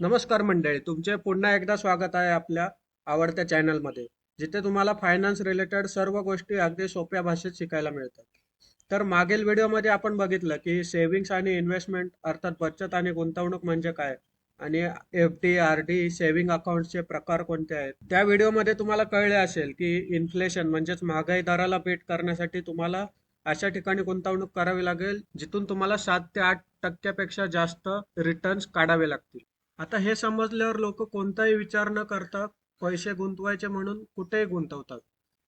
नमस्कार मंडळी तुमचे पुन्हा एकदा स्वागत आहे आपल्या आवडत्या चॅनलमध्ये जिथे तुम्हाला फायनान्स रिलेटेड सर्व गोष्टी अगदी सोप्या भाषेत शिकायला मिळतात. तर मागील व्हिडिओमध्ये आपण बघितलं की सेव्हिंग्स आणि इन्व्हेस्टमेंट अर्थात बचत आणि गुंतवणूक म्हणजे काय? आणि F D R D saving अकाउंटचे प्रकार कोणते आहेत? त्या व्हिडिओमध्ये तुम्हाला कळले असेल की इन्फ्लेशन म्हणजेच महागाई दराला बेट करण्यासाठी तुम्हाला अशा ठिकाणी गुंतवणूक करावी लागेल जिथून तुम्हाला सात ते आठ टक्क्यापेक्षा जास्त रिटर्न्स काढावे लागतील. आता हे समजल्यावर लोक कोणताही विचार न करता पैसे गुंतवायचे म्हणून कुठेही गुंतवतात.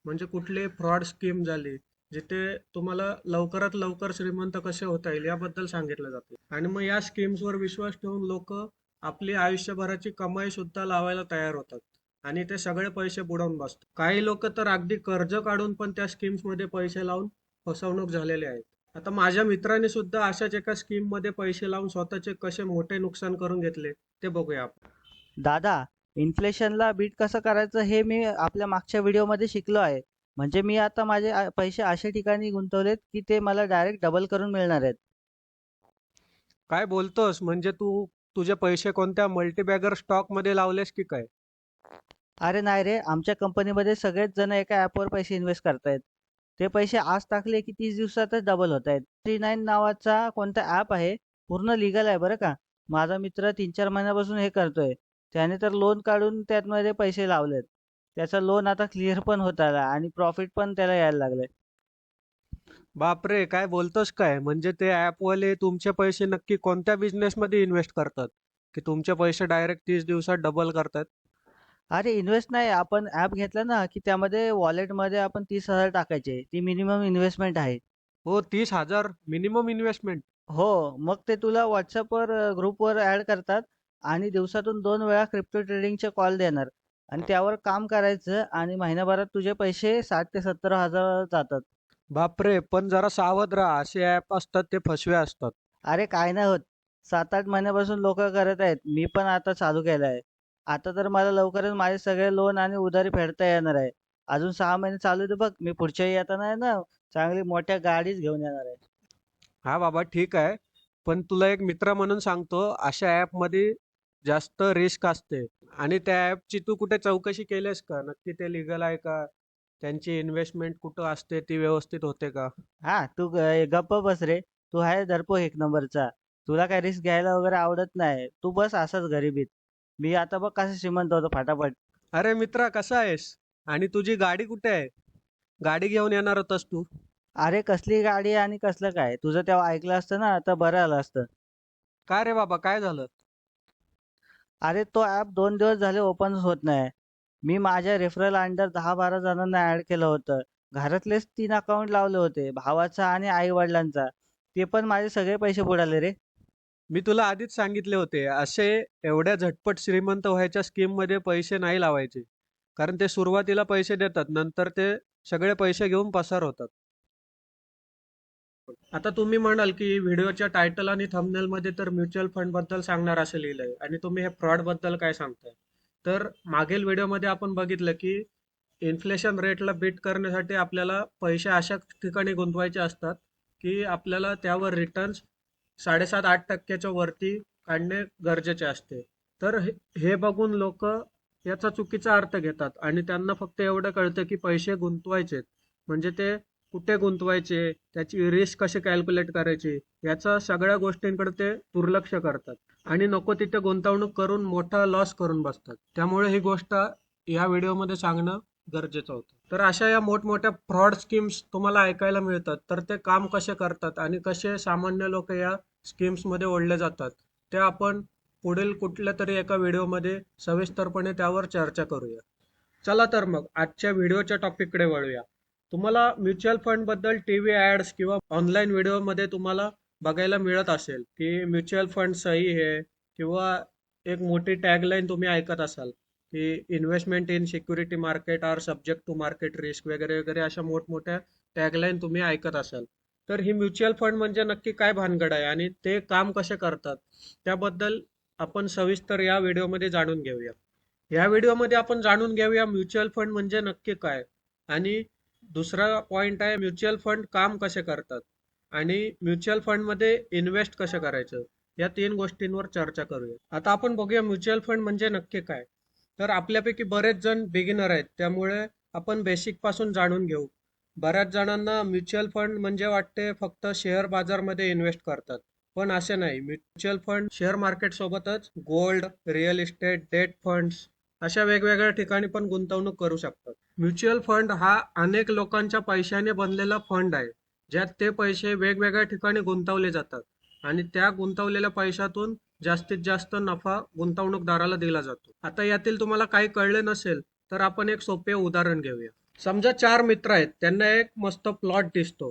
म्हणजे कुठली फ्रॉड स्कीम झाली जिथे तुम्हाला लवकरात लवकर श्रीमंत कसे होता येईल याबद्दल सांगितलं जाते. आणि मग या स्कीम्सवर विश्वास ठेवून लोक आपली आयुष्यभराची कमाई सुद्धा लावायला तयार होतात. आणि ते सगळे पैसे बुडवून बसतात. काही लोक तर अगदी कर्ज काढून पण त्या स्कीम्समध्ये पैसे लावून फसवणूक झालेले आहेत आता माझ्या मित्राने सुद्धा अशाच एका स्कीममध्ये पैसे लावून स्वतःचे कसे मोठे नुकसान करून घेतले ते बघूया आपण. दादा इन्फ्लेशनला बीट कसं करायचं हे मी आपल्या मागच्या व्हिडिओमध्ये शिकलो आहे. म्हणजे मी आता माझे आ- पैसे अशा ठिकाणी गुंतवलेत की ते मला डायरेक्ट डबल करून मिळणार आहेत. काय बोलतोस? म्हणजे तू तुझे पैसे कोणत्या मल्टीबॅगर स्टॉकमध्ये लावलेस की काय? अरे नाही रे आमच्या कंपनीमध्ये सगळेच जण एका ॲपवर पैसे इन्व्हेस्ट करतायत. ते पैसे आज टाकले की तीस दिवसातच डबल होत आहेत. थ्री नाईन नावाचा कोणता ॲप आहे? पूर्ण लिगल आहे बरं का? माझा मित्र तीन चार महिन्यापासून हे करतोय. त्याने तर लोन काढून त्यामध्ये पैसे लावलेत. त्याचा लोन आता क्लिअर पण होत आला आणि प्रॉफिट पण त्याला यायला लागलंय. बापरे! काय बोलतोस काय? म्हणजे ते ऍप वाले तुमचे पैसे नक्की कोणत्या बिझनेस मध्ये इन्व्हेस्ट करतात? की तुमचे पैसे डायरेक्ट तीस दिवसात डबल करतात? अरे इन्व्हेस्ट नाही आपण ॲप घेतला ना की त्यामध्ये वॉलेटमध्ये आपण तीस हजार टाकायचे. ती मिनिमम इन्व्हेस्टमेंट आहे. हो तीस हजार मिनिमम इन्व्हेस्टमेंट. हो मग ते तुला व्हॉट्सअपवर ग्रुपवर ॲड करतात आणि दिवसातून दोन वेळा क्रिप्टो ट्रेडिंगचे कॉल देणार. आणि त्यावर काम करायचं आणि महिन्याभरात तुझे पैसे साठ ते सत्तर हजार जातात. बापरे पण जरा सावध राहा. असे ऍप असतात ते फसवे असतात. अरे काय नाही होत. सात आठ महिन्यापासून लोक करत आहेत. मी पण आता चालू केलं आहे आता तर मला लवकरच माझे सगळे लोन आणि उधारी फेडता येणार आहे. अजून सहा महिने चालू दे बघ मी पुढच्या येताना आहे ना चांगली मोठ्या गाडीच घेऊन येणार आहे. हा बाबा ठीक आहे. पण तुला एक मित्र म्हणून सांगतो अशा ऍपमध्ये जास्त रिस्क असते. आणि त्या ऍपची तू कुठे चौकशी केलीस का? नक्की ते लिगल आहे का? त्यांची इन्व्हेस्टमेंट कुठं असते ती व्यवस्थित होते का? हा तू ग- गप्प बस रे. तू आहे दर्पो एक नंबरचा. तुला काय रिस्क घ्यायला वगैरे आवडत नाही. तू बस असाच गरिबीत. मी आता बघ कसं श्रीमंत होतो फटाफट. अरे मित्रा कसा आहेस? आणि तुझी गाडी कुठे आहे? गाडी घेऊन येणार होतास तू. अरे कसली गाडी आणि कसलं काय? तुझं तेव्हा ऐकलं असतं ना तर बरं आलं असतं. काय रे बाबा काय झालं? अरे तो ॲप दोन दिवस झाले ओपन होत नाही. मी माझ्या रेफरल अंडर दहा बारा जणांना ऍड केलं होतं. घरातलेच तीन अकाउंट लावले होते भावाचा आणि आई वडिलांचा ते पण माझे सगळे पैसे बुडाले रे. मी तुला आधीच सांगितले होते असे एवढ्या झटपट श्रीमंत व्हायच्या स्कीममध्ये पैसे नाही लावायचे. कारण ते सुरुवातीला पैसे देतात नंतर ते सगळे पैसे घेऊन पसार होतात. आता तुम्ही म्हणाल की व्हिडिओच्या टायटल आणि थंबनेल मध्ये तर म्युच्युअल फंडबद्दल सांगणार असं लिहिलंय आणि तुम्ही हे फ्रॉडबद्दल काय सांगताय? तर मागील व्हिडिओमध्ये आपण बघितलं की इन्फ्लेशन रेटला बीट करण्यासाठी आपल्याला पैसे अशा ठिकाणी गुंतवायचे असतात की आपल्याला त्यावर रिटर्न्स साडेसात आठ टक्क्याच्या वरती काढणे गरजेचे असते. तर हे बघून लोक याचा चुकीचा अर्थ घेतात आणि त्यांना फक्त एवढं कळतं की पैसे गुंतवायचेत म्हणजे ते कुठे गुंतवायचे त्याची रिस्क कशी कॅल्क्युलेट करायची याचा सगळ्या गोष्टींकडे ते दुर्लक्ष करतात. आणि नको तिथे गुंतवणूक करून मोठा लॉस करून बसतात. त्यामुळे ही गोष्ट या व्हिडिओमध्ये सांगणं गरजेचं होतं. तर अशा या मोठमोठ्या फ्रॉड स्कीम्स तुम्हाला ऐकायला मिळतात. तर ते काम कसे करतात आणि कसे सामान्य लोक या स्कीम्समध्ये ओढले जातात ते आपण पुढील कुठल्या तरी एका व्हिडिओमध्ये सविस्तरपणे त्यावर चर्चा करूया. चला तर मग आजच्या व्हिडिओच्या टॉपिककडे वळूया. तुम्हाला म्युच्युअल फंडबद्दल टीव्ही ॲड्स किंवा ऑनलाईन व्हिडिओमध्ये तुम्हाला बघायला मिळत असेल की म्युच्युअल फंड सही आहे किंवा एक मोठी टॅगलाईन तुम्ही ऐकत असाल. की investment in security market are subject to market risk वगैरे वगैरे अशा मोठमोठ्या टॅगलाईन तुम्ही ऐकत असाल. तर ही म्युच्युअल फंड म्हणजे नक्की काय भानगड आहे आणि ते काम कसे करतात त्याबद्दल आपण सविस्तर या व्हिडिओमध्ये जाणून घेऊया. या व्हिडिओमध्ये आपण जाणून घेऊया म्युच्युअल फंड म्हणजे नक्की काय आणि दुसरा पॉईंट आहे म्युच्युअल फंड काम कसे करतात आणि म्युच्युअल फंडमध्ये इन्व्हेस्ट कसं करायचं या तीन गोष्टींवर चर्चा करूया. आता आपण बघूया म्युच्युअल फंड म्हणजे नक्की काय. तर आपल्यापैकी बरेच जण बिगिनर आहेत. त्यामुळे आपण बेसिकपासून जाणून घेऊ. बऱ्याच जणांना म्युच्युअल फंड म्हणजे वाटते फक्त शेअर बाजारमध्ये इन्व्हेस्ट करतात. पण असे नाही. म्युच्युअल फंड शेअर मार्केट सोबतच gold real estate debt funds अशा वेगवेगळ्या ठिकाणी पण गुंतवणूक करू शकतात. म्युच्युअल फंड हा अनेक लोकांच्या पैशाने बनलेला फंड आहे. ज्यात ते पैसे वेगवेगळ्या ठिकाणी गुंतवले जातात. आणि त्या गुंतवलेल्या पैशातून जास्तीत जास्त नफा गुंतवणूकदाराला दिला जातो. आता यातील तुम्हाला काही कळले नसेल तर आपण एक सोपे उदाहरण घेऊया. समजा चार मित्र आहेत त्यांना एक मस्त प्लॉट दिसतो.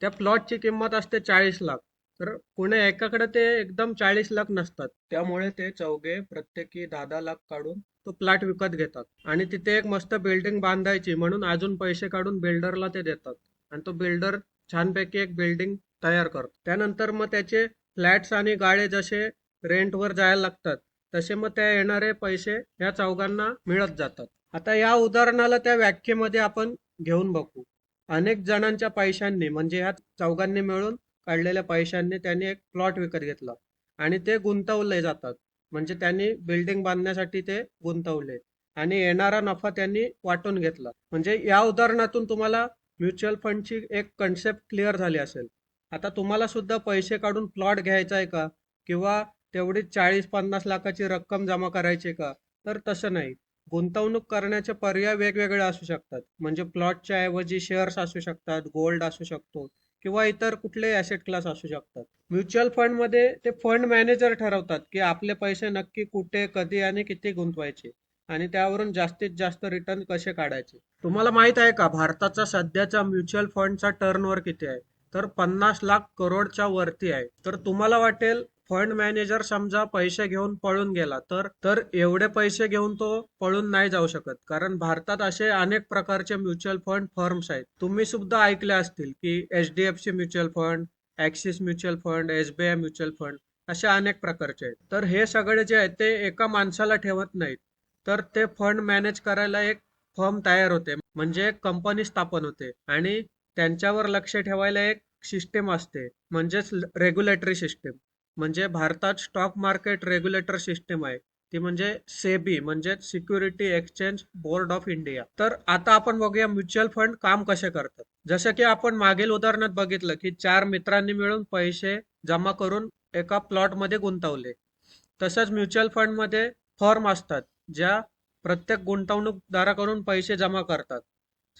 त्या प्लॉटची किंमत असते चाळीस लाख. तर कुणी एकाकडे ते एकदम चाळीस लाख नसतात. त्यामुळे ते चौघे प्रत्येकी दहा दहा लाख काढून तो प्लॉट विकत घेतात. आणि तिथे एक मस्त बिल्डिंग बांधायची म्हणून अजून पैसे काढून बिल्डरला ते देतात. आणि तो बिल्डर छानपैकी एक बिल्डिंग तयार करतो. त्यानंतर मग त्याचे फ्लॅट्स आणि गाळे जसे रेंटवर जायला लागतात. तसे मग त्या येणारे पैसे या चौघांना मिळत जातात. आता या उदाहरणाला त्या व्याख्येमध्ये आपण घेऊन बघू. अनेक जणांच्या पैशांनी म्हणजे ह्या चौघांनी मिळून काढलेल्या पैशांनी त्यांनी एक प्लॉट विकत घेतला. आणि ते गुंतवले जातात. म्हणजे त्यांनी बिल्डिंग बांधण्यासाठी ते गुंतवले. आणि येणारा नफा त्यांनी वाटून घेतला. म्हणजे या उदाहरणातून तुम्हाला म्युच्युअल फंडची एक कन्सेप्ट क्लिअर झाली असेल. आता तुम्हाला सुद्धा पैसे काढून प्लॉट घ्यायचा आहे का? किंवा तेवढी चाळीस पन्नास लाखाची रक्कम जमा करायची का? तर तसं नाही. गुंतवणूक करण्याचे पर्याय वेगवेगळे असू शकतात. म्हणजे प्लॉटच्या ऐवजी शेअर्स असू शकतात गोल्ड असू शकतो किंवा इतर कुठलेही ॲसेट क्लास असू शकतात. म्युच्युअल फंडमध्ये ते फंड मॅनेजर ठरवतात की आपले पैसे नक्की कुठे कधी आणि किती गुंतवायचे आणि त्यावरून जास्तीत जास्त रिटर्न कसे काढायचे. तुम्हाला माहीत आहे का भारताचा सध्याचा म्युच्युअल फंडचा टर्नओव्हर किती आहे? तर पन्नास लाख करोडच्या वरती आहे. तर तुम्हाला वाटेल फंड मॅनेजर समजा पैसे घेऊन पळून गेला तर तर एवढे पैसे घेऊन तो पळून नाही जाऊ शकत. कारण भारतात असे अनेक प्रकारचे म्युच्युअल फंड फर्म्स आहेत. तुम्ही सुद्धा ऐकले असतील की H D F C mutual fund Axis mutual fund S B I mutual fund असे अनेक प्रकारचे आहेत. तर हे सगळे जे आहेत ते एका माणसाला ठेवत नाहीत. तर ते फंड मॅनेज करायला एक फर्म तयार होते. म्हणजे एक कंपनी स्थापन होते. आणि त्यांच्यावर लक्ष ठेवायला एक सिस्टीम असते. म्हणजेच रेग्युलेटरी सिस्टीम म्हणजे भारतात स्टॉक मार्केट रेग्युलेटर सिस्टीम आहे. ती म्हणजे सेबी म्हणजे security exchange board of India तर आता आपण बघूया म्युच्युअल फंड काम कसे करतात. जसं की आपण मागील उदाहरणात बघितलं की चार मित्रांनी मिळून पैसे जमा करून एका प्लॉटमध्ये गुंतवले. तसंच म्युच्युअल फंडमध्ये असतात ज्या प्रत्येक गुंतवणूकदाराकडून पैसे जमा करतात.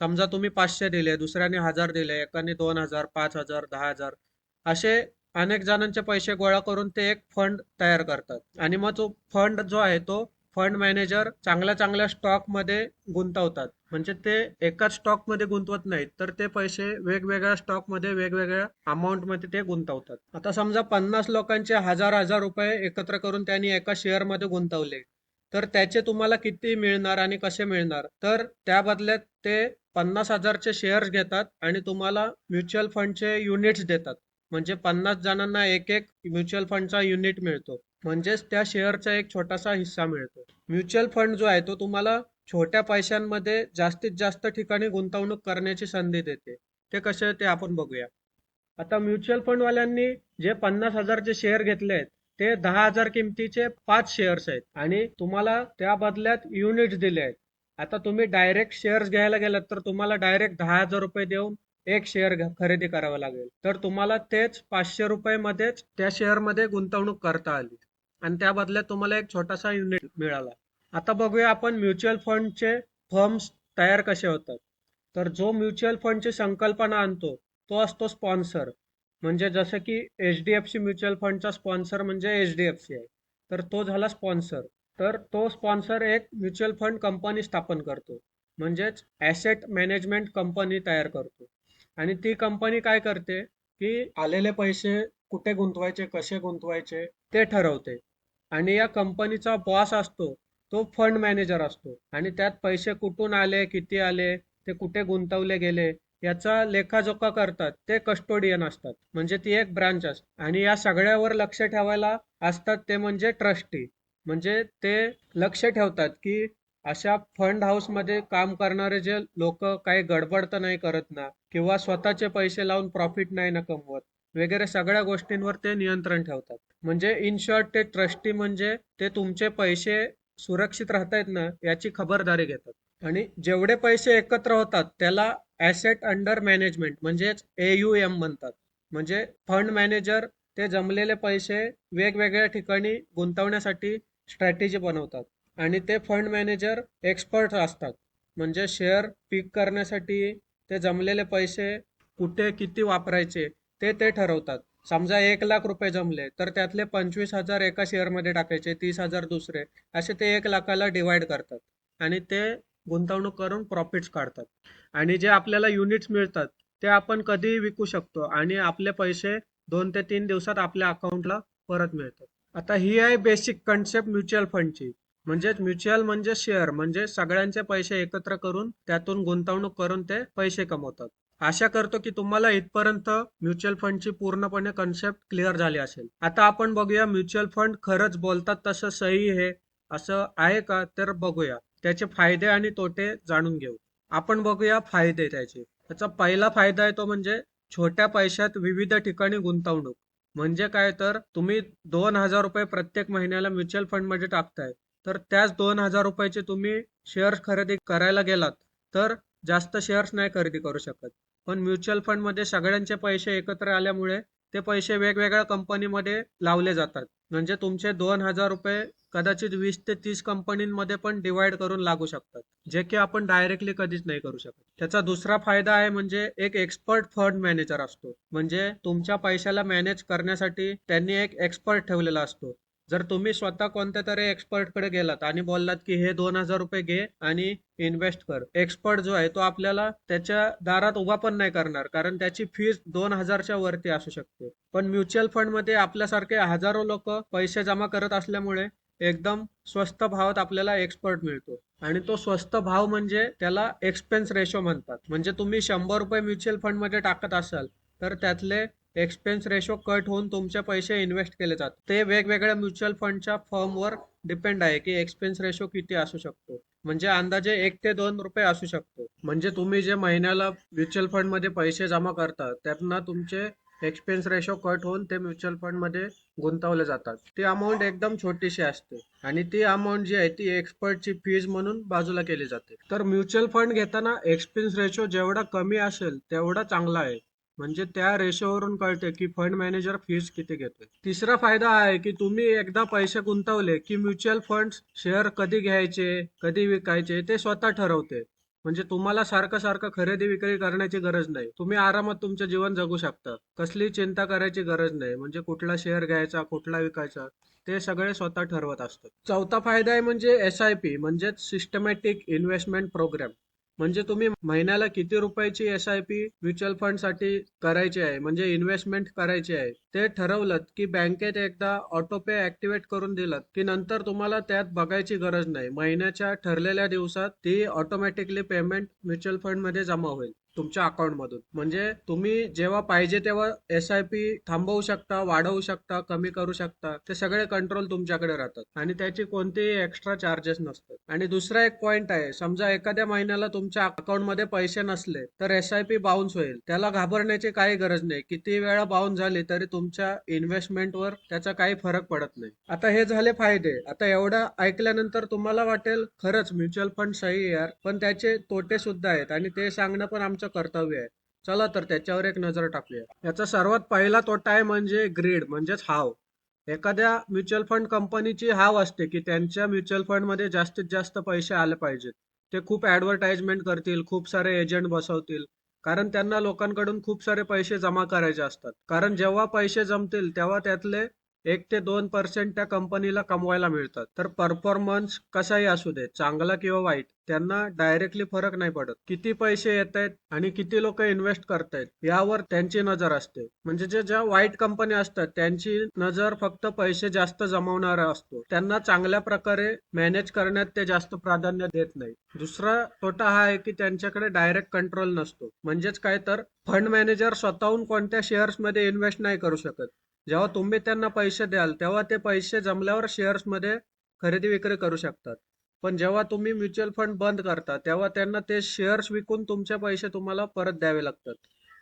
समजा तुम्ही पाचशे दिले दुसऱ्याने हजार दिले एकाने दोन हजार पाच हजार दहा हजार असे अनेक जणांचे पैसे गोळा करून ते एक फंड तयार करतात. आणि मग तो फंड जो आहे तो फंड मॅनेजर चांगल्या चांगल्या स्टॉकमध्ये गुंतवतात. म्हणजे ते एकाच स्टॉकमध्ये गुंतवत नाहीत तर ते पैसे वेगवेगळ्या स्टॉकमध्ये वेगवेगळ्या अमाऊंटमध्ये ते गुंतवतात. आता समजा पन्नास लोकांचे हजार हजार रुपये एकत्र करून त्यांनी एका शेअरमध्ये गुंतवले तर त्याचे तुम्हाला किती मिळणार आणि कसे मिळणार? तर त्या बदल्यात ते पन्नास हजारचे शेअर्स घेतात आणि तुम्हाला म्युच्युअल फंडचे युनिट्स देतात. म्हणजे पन्नास जणांना एक एक म्युच्युअल फंडचा युनिट मिळतो. म्हणजेच त्या शेअरचा एक छोटासा हिस्सा मिळतो. म्युच्युअल फंड जो आहे तो तुम्हाला छोट्या पैशांमध्ये जास्तीत जास्त ठिकाणी गुंतवणूक करण्याची संधी देते. ते कसे ते आपण बघूया. आता म्युच्युअल फंड वाल्यांनी जे पन्नास हजारचे शेअर घेतले आहेत ते दहा हजार किमतीचे पाच शेअर्स आहेत आणि तुम्हाला त्या बदल्यात युनिट्स दिले आहेत. आता तुम्ही डायरेक्ट शेअर्स घ्यायला गेलात तर तुम्हाला डायरेक्ट दहा हजार रुपये देऊन एक शेअर खरेदी करावं लागेल. तर तुम्हाला तेच पाचशे रुपये मध्येच त्या शेअरमध्ये गुंतवणूक करता आली. आणि त्या बदल्यात तुम्हाला एक छोटासा युनिट मिळाला. आता बघूया आपण म्युच्युअल फंडचे फर्म्स तयार कसे होतात. तर जो म्युच्युअल फंडची संकल्पना आणतो तो असतो स्पॉन्सर म्हणजे जसं की H D F C mutual फंडचा स्पॉन्सर म्हणजे एच डी एफ सी आहे. तर तो झाला स्पॉन्सर तर तो स्पॉन्सर एक म्युच्युअल फंड कंपनी स्थापन करतो. म्हणजेच ॲसेट मॅनेजमेंट कंपनी तयार करतो. आणि ती कंपनी काय करते की आलेले पैसे कुठे गुंतवायचे कसे गुंतवायचे ते ठरवते. आणि या कंपनीचा बॉस असतो तो फंड मॅनेजर असतो. आणि त्यात पैसे कुठून आले किती आले ते कुठे गुंतवले गेले याचा लेखाजोखा करतात. ते कस्टोडियन असतात. म्हणजे ती एक ब्रांच असते आणि या सगळ्यावर लक्ष ठेवायला असतात ते म्हणजे ट्रस्टी म्हणजे ते लक्ष ठेवतात की अशा फंड हाऊसमध्ये काम करणारे जे लोक काही गडबड तर नाही करत ना किंवा स्वतःचे पैसे लावून प्रॉफिट नाही ना कमवत वगैरे सगळ्या गोष्टींवर ते नियंत्रण ठेवतात. म्हणजे इन शॉर्ट ते ट्रस्टी म्हणजे ते तुमचे पैसे सुरक्षित राहतायत ना याची खबरदारी घेतात. आणि जेवढे पैसे एकत्र होतात त्याला ऍसेट अंडर मॅनेजमेंट म्हणजेच एयुएम म्हणतात. म्हणजे फंड मॅनेजर ते जमलेले पैसे वेगवेगळ्या ठिकाणी गुंतवण्यासाठी स्ट्रॅटेजी बनवतात. आणि ते फंड मॅनेजर एक्सपर्ट असतात. म्हणजे शेअर पिक करण्यासाठी ते जमलेले पैसे कुठे किती वापरायचे ते ते ठरवतात. समजा एक लाख रुपये जमले तर त्यातले पंचवीस हजार एका शेअरमध्ये टाकायचे तीस हजार दुसरे. असे ते एक लाखाला डिवाइड करतात. आणि ते गुंतवणूक करून प्रॉफिट्स काढतात. आणि जे आपल्याला युनिट्स मिळतात ते आपण कधीही विकू शकतो. आणि आपले पैसे दोन ते तीन दिवसात आपल्या अकाउंटला परत मिळतात. आता ही आहे बेसिक कन्सेप्ट म्युच्युअल फंडची म्हणजेच म्युच्युअल म्हणजे शेअर म्हणजे सगळ्यांचे पैसे एकत्र करून त्यातून गुंतवणूक करून ते पैसे कमवतात. आशा करतो की तुम्हाला इथपर्यंत म्युच्युअल फंडची पूर्णपणे कन्सेप्ट क्लिअर झाली असेल. आता आपण बघूया म्युच्युअल फंड खरंच बोलतात तसं सही आहे असं आहे का तर बघूया. त्याचे फायदे आणि तोटे जाणून घेऊ. आपण बघूया फायदे त्याचे. त्याचा पहिला फायदा आहे तो म्हणजे छोट्या पैशात विविध ठिकाणी गुंतवणूक. म्हणजे काय तर तुम्ही दोन हजार रुपये प्रत्येक महिन्याला म्युच्युअल फंडमध्ये टाकताय. तर त्याच दोन हजार रुपयाचे तुम्ही शेअर्स खरेदी करायला गेलात तर जास्त शेअर्स नाही खरेदी करू शकत. पण म्युच्युअल फंडमध्ये सगळ्यांचे पैसे एकत्र आल्यामुळे ते पैसे वेगवेगळ्या कंपनीमध्ये लावले जातात. म्हणजे तुमचे दोन हजार रुपये कदाचित वीस ते तीस कंपनीमध्ये पण डिवाइड करून लागू शकतात जे की आपण डायरेक्टली कधीच नाही करू शकत. त्याचा दुसरा फायदा आहे म्हणजे एक एक्सपर्ट फंड मॅनेजर असतो. म्हणजे तुमच्या पैशाला मॅनेज करण्यासाठी त्यांनी एक एक्सपर्ट ठेवलेला असतो. जर तुम्ही स्वतः कोणत्या तरी एक्सपर्टकडे गेलात आणि बोललात की हे दोन हजार रुपये घे आणि इन्व्हेस्ट कर. एक्सपर्ट जो आहे तो आपल्याला त्याच्या दारात उभा पण नाही करणार कारण त्याची फीस दोन हजारच्या वरती असू शकते. पण म्युच्युअल फंडमध्ये आपल्यासारखे हजारो लोक पैसे जमा करत असल्यामुळे एकदम स्वस्त भावात आपल्याला एक्सपर्ट मिळतो. आणि तो स्वस्त भाव म्हणजे त्याला एक्सपेन्स रेशो म्हणतात. म्हणजे तुम्ही शंभर रुपये म्युच्युअल फंडमध्ये टाकत असाल तर त्यातले एक्सपेन्स रेशो कट होऊन तुमचे पैसे इन्व्हेस्ट केले जातात. ते वेगवेगळ्या म्युच्युअल फंडच्या फर्मवर डिपेंड आहे की एक्सपेन्स रेशो किती असू शकतो. म्हणजे अंदाजे एक ते दोन रुपये असू शकतो. म्हणजे तुम्ही जे महिन्याला म्युच्युअल फंडमध्ये पैसे जमा करता त्यातनं तुमचे एक्सपेन्स रेशो कट होऊन ते म्युच्युअल फंडमध्ये गुंतवले जातात. ती अमाऊंट एकदम छोटीशी असते आणि ती अमाऊंट जी आहे ती एक्सपर्टची फीज म्हणून बाजूला केली जाते. तर म्युच्युअल फंड घेताना एक्सपेन्स रेशो जेवढा कमी असेल तेवढा चांगला आहे. म्हणजे त्या रेशोवरून कळते की फंड मॅनेजर फीस किती घेतोय. तिसरा फायदा आहे की तुम्ही एकदा पैसे गुंतवले की म्युच्युअल फंड शेअर कधी घ्यायचे कधी विकायचे ते स्वतः ठरवते. म्हणजे तुम्हाला सारखं सारखं खरेदी विक्री करण्याची गरज नाही. तुम्ही आरामात तुमचं जीवन जगू शकता. कसली चिंता करायची गरज नाही. म्हणजे कुठला शेअर घ्यायचा कुठला विकायचा ते सगळे स्वतः ठरवत असतात. चौथा फायदा आहे म्हणजे एस आय पी म्हणजेच सिस्टमॅटिक इन्व्हेस्टमेंट प्रोग्राम म्हणजे तुम्ही महिन्याला किती रुपयाची एस आय पी म्युच्युअल फंडसाठी करायची आहे? म्हणजे इन्व्हेस्टमेंट करायची आहे? ते ठरवलं की बँकेत एकदा ऑटोपे ऍक्टिव्हेट करून दिलं की नंतर तुम्हाला त्यात बघायची गरज नाही. महिन्याच्या ठरलेल्या दिवसात ती ऑटोमॅटिकली पेमेंट म्युच्युअल फंडमध्ये जमा होईल. तुमच्या अकाउंटमधून म्हणजे तुम्ही जेव्हा पाहिजे तेव्हा एस आय पी थांबवू शकता वाढवू शकता कमी करू शकता. ते सगळे कंट्रोल तुमच्याकडे राहतात. आणि त्याची कोणतेही एक्स्ट्रा चार्जेस नसतात. आणि दुसरा एक पॉइंट आहे समजा एखाद्या महिन्याला तुमच्या अकाउंटमध्ये पैसे नसले तर एस आय पी बाउन्स होईल. त्याला घाबरण्याची काही गरज नाही. किती वेळा बाउन्स झाली तरी तुमच्या इन्व्हेस्टमेंटवर त्याचा काही फरक पडत नाही. आता हे झाले फायदे. आता एवढं ऐकल्यानंतर तुम्हाला वाटेल खरंच म्युच्युअल फंड सही यार. पण त्याचे तोटे सुद्धा आहेत. आणि ते सांगणं पण आमचं कर्तव्य आहे. चला तर त्याच्यावर एक नजर टाकूया. याचा सर्वात पहिला तोटा आहे म्हणजे ग्रीड म्हणजेच हाव. एखाद्या म्युच्युअल फंड कंपनीची हाव असते की त्यांच्या म्युच्युअल फंडमध्ये जास्तीत जास्त पैसे आले पाहिजेत. ते खूप ऍडव्हर्टाइजमेंट करतील खूप सारे एजंट बसवतील. कारण त्यांना लोकांकडून खूप सारे पैसे जमा करायचे असतात. कारण जेव्हा पैसे जमतील तेव्हा त्यातले एक ते दोन पर्सेंट त्या कंपनीला कमवायला मिळतात. तर परफॉर्मन्स कसाही असू दे चांगला किंवा वाईट त्यांना डायरेक्टली फरक नाही पडत. किती पैसे येत आहेत आणि किती लोक इन्व्हेस्ट करतायत यावर त्यांची नजर असते. म्हणजे जे ज्या वाईट कंपनी असतात त्यांची नजर फक्त पैसे जास्त जमवणारा असतो. त्यांना चांगल्या प्रकारे मॅनेज करण्यात ते जास्त प्राधान्य देत नाही. दुसरा तोटा हा आहे की त्यांच्याकडे डायरेक्ट कंट्रोल नसतो. म्हणजेच काय तर फंड मॅनेजर स्वतःहून कोणत्या शेअर्समध्ये इन्व्हेस्ट नाही करू शकत. जेव्हा तुम्ही त्यांना पैसे द्याल तेव्हा ते पैसे जमल्यावर शेअर्समध्ये खरेदी विक्री करू शकतात. पण जेव्हा तुम्ही म्युच्युअल फंड बंद करता तेव्हा त्यांना ते शेअर्स विकून तुमचे पैसे तुम्हाला परत द्यावे लागतात.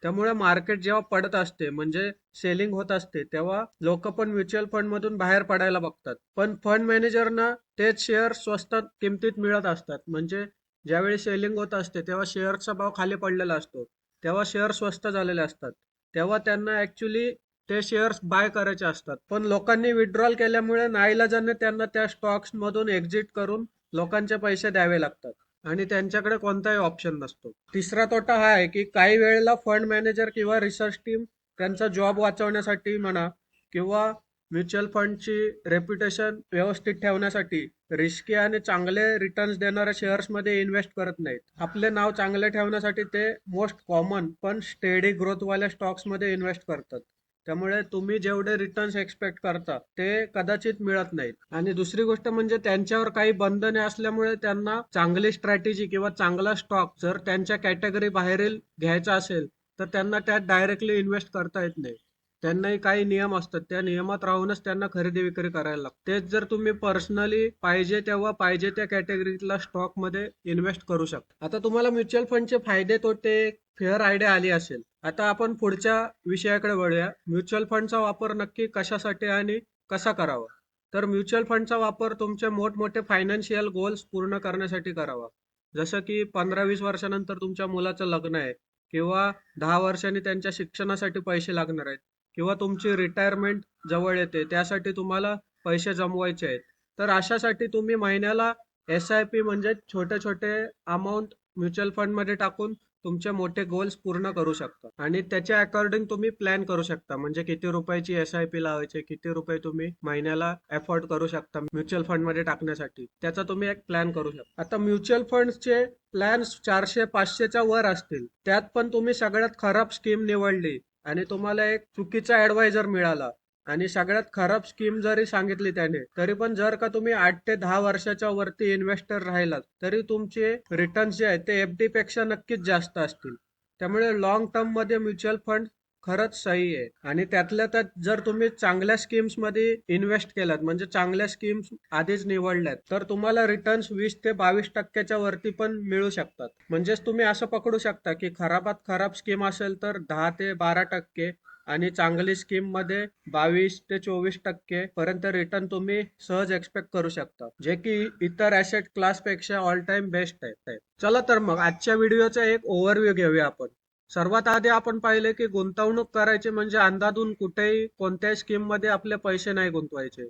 त्यामुळे मार्केट जेव्हा पडत असते म्हणजे सेलिंग होत असते तेव्हा लोक पण म्युच्युअल फंड मधून बाहेर पडायला बघतात. पण फंड मॅनेजरना तेच शेअर स्वस्त किमतीत मिळत असतात. म्हणजे ज्यावेळी सेलिंग होत असते तेव्हा शेअरचा भाव खाली पडलेला असतो. तेव्हा शेअर स्वस्त झालेले असतात. तेव्हा त्यांना ऍक्च्युली ते शेअर्स बाय करायचे असतात. पण लोकांनी विड्रॉल केल्यामुळे नाईलाजाने त्यांना त्या स्टॉक्स मधून एक्झिट करून लोकांचे पैसे द्यावे लागतात. आणि त्यांच्याकडे कोणताही ऑप्शन नसतो. तिसरा तोटा हा आहे की काही वेळेला फंड मॅनेजर किंवा रिसर्च टीम त्यांचा जॉब वाचवण्यासाठी म्हणा किंवा म्युच्युअल फंडची रेप्युटेशन व्यवस्थित ठेवण्यासाठी रिस्की आणि चांगले रिटर्न्स देणाऱ्या शेअर्समध्ये इन्व्हेस्ट करत नाहीत. आपले नाव चांगले ठेवण्यासाठी ते मोस्ट कॉमन पण स्टेडी ग्रोथवाल्या स्टॉक्समध्ये इन्व्हेस्ट करतात. त्यामुळे तुम्ही जेवढे रिटर्न्स एक्सपेक्ट करता ते कदाचित मिळत नाहीत. आणि दुसरी गोष्ट म्हणजे त्यांच्यावर काही बंधने असल्यामुळे त्यांना चांगली स्ट्रॅटेजी किंवा चांगला स्टॉक जर त्यांच्या कॅटेगरी बाहेरील घ्यायचा असेल तर त्यांना त्यात डायरेक्टली इन्व्हेस्ट करता येत नाही. त्यांनाही काही नियम असतात. त्या नियमात राहूनच त्यांना खरेदी विक्री करायला लागते. तेच जर तुम्ही पर्सनली पाहिजे तेव्हा पाहिजे त्या कॅटेगरीतला स्टॉकमध्ये इन्व्हेस्ट करू शकता. आता तुम्हाला म्युच्युअल फंडचे फायदे तोटे फेअर आयडिया आली असेल. आता आपण पुढच्या विषयाकडे वळूया. म्युच्युअल फंडचा वापर नक्की कशासाठी आणि कसा करावा? तर म्युच्युअल फंडचा वापर तुमचे मोठमोठे फायनान्शियल गोल्स पूर्ण करण्यासाठी करावा. जसं की पंधरा वीस वर्षानंतर तुमच्या मुलाचं लग्न आहे किंवा दहा वर्षांनी त्यांच्या शिक्षणासाठी पैसे लागणार आहेत किंवा तुमची रिटायरमेंट जवळ येते त्यासाठी तुम्हाला पैसे जमवायचे आहेत. तर अशासाठी तुम्ही महिन्याला एस आय पी म्हणजे छोटे छोटे अमाऊंट म्युच्युअल फंडमध्ये टाकून तुमचे मोठे गोल्स पूर्ण करू शकता. आणि त्याच्या अकॉर्डिंग तुम्ही प्लॅन करू शकता. म्हणजे किती रुपयाची एस आय पी लावायची किती रुपये तुम्ही महिन्याला एफोर्ड करू शकता म्युच्युअल फंडमध्ये टाकण्यासाठी. त्याचा तुम्ही एक प्लॅन करू शकता. आता म्युच्युअल फंडचे प्लॅन चारशे पाचशेच्या वर असतील. त्यात पण तुम्ही सगळ्यात खराब स्कीम निवडली आणि तुम्हाला एक चुकीचा ऍडवायझर मिळाला. आणि सगळ्यात खराब स्कीम जरी सांगितली त्याने तरी पण जर का तुम्ही आठ ते दहा वर्षाच्या वरती इन्व्हेस्टर राहिलात तरी तुमचे रिटर्न्स जे आहेत ते एफ डी पेक्षा नक्कीच जास्त असतील. त्यामुळे लॉंग टर्ममध्ये म्युच्युअल फंड खरंच सही आहे. आणि त्यातल्या त्यात जर तुम्ही चांगल्या स्कीम्समध्ये इन्व्हेस्ट केलात म्हणजे चांगल्या स्कीम्स आधीच निवडल्यात तर तुम्हाला रिटर्न्स वीस ते बावीस टक्क्याच्या वरती पण मिळू शकतात. म्हणजेच तुम्ही असं पकडू शकता की खराबात खराब स्कीम असेल तर दहा ते बारा टक्के आणि चांगली स्कीममध्ये बावीस ते चोवीस टक्के पर्यंत रिटर्न तुम्ही सहज एक्सपेक्ट करू शकता. जे की इतर ऍसेट क्लासपेक्षा ऑल टाइम बेस्ट आहे. चला तर मग आजच्या व्हिडिओचा एक ओव्हरव्ह्यू घेऊया आपण. सर्वात आधी आपण पाहिले की गुंतवणूक करायची म्हणजे अंदाधून कुठेही कोणत्याही स्कीममध्ये आपले पैसे नाही गुंतवायचे.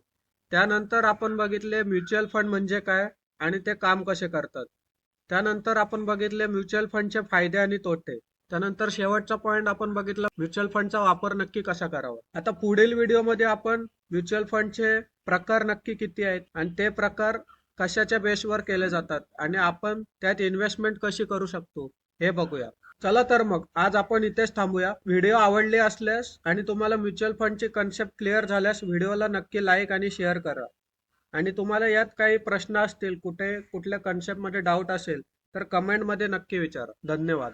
त्यानंतर आपण बघितले म्युच्युअल फंड म्हणजे काय आणि ते काम कसे करतात. त्यानंतर आपण बघितले म्युच्युअल फंडचे फायदे आणि तोटे. त्यानंतर शेवटचा पॉइंट आपण बघितला म्युच्युअल फंडचा वापर नक्की कसा करावा? आता पुढील व्हिडिओमध्ये आपण म्युच्युअल फंडचे प्रकार नक्की किती आहेत आणि ते प्रकार कशाच्या बेसवर केले जातात आणि आपण त्यात इन्व्हेस्टमेंट कशी करू शकतो हे बघूया. चला तर मग आज आपण इथेच थांबूया. व्हिडिओ आवडले असल्यास आणि तुम्हाला म्युच्युअल फंडची कन्सेप्ट क्लिअर झाल्यास व्हिडिओला नक्की लाईक आणि शेअर करा. आणि तुम्हाला यात काही प्रश्न असतील कुठे कुठल्या कन्सेप्टमध्ये डाऊट असेल तर कमेंटमध्ये नक्की विचारा. धन्यवाद.